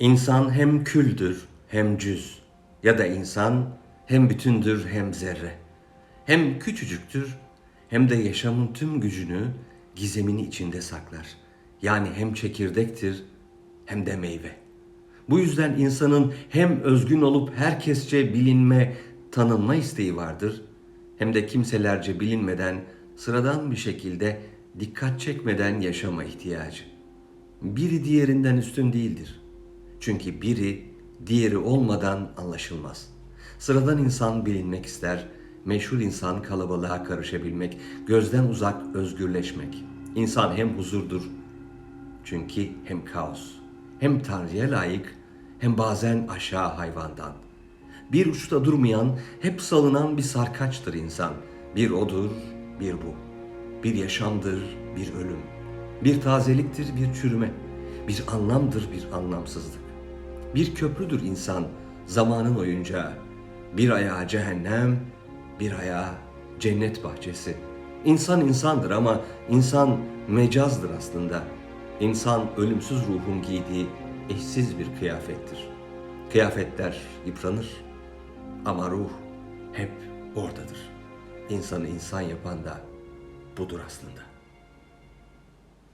İnsan hem küldür hem cüz ya da insan hem bütündür hem zerre. Hem küçücüktür hem de yaşamın tüm gücünü, gizemini içinde saklar. Yani hem çekirdektir hem de meyve. Bu yüzden insanın hem özgün olup herkesçe bilinme, tanınma isteği vardır hem de kimselerce bilinmeden sıradan bir şekilde dikkat çekmeden yaşama ihtiyacı. Biri diğerinden üstün değildir. Çünkü biri diğeri olmadan anlaşılmaz. Sıradan insan bilinmek ister, meşhur insan kalabalığa karışabilmek, gözden uzak özgürleşmek. İnsan hem huzurdur, çünkü hem kaos, hem Tanrı'ya layık, hem bazen aşağı hayvandan. Bir uçta durmayan, hep salınan bir sarkaçtır insan. Bir odur, bir bu. Bir yaşamdır, bir ölüm. Bir tazeliktir, bir çürüme. Bir anlamdır, bir anlamsızlık. Bir köprüdür insan, zamanın oyuncağı. Bir ayağı cehennem, bir ayağı cennet bahçesi. İnsan insandır ama insan mecazdır aslında. İnsan ölümsüz ruhun giydiği eşsiz bir kıyafettir. Kıyafetler yıpranır ama ruh hep oradadır. İnsanı insan yapan da budur aslında.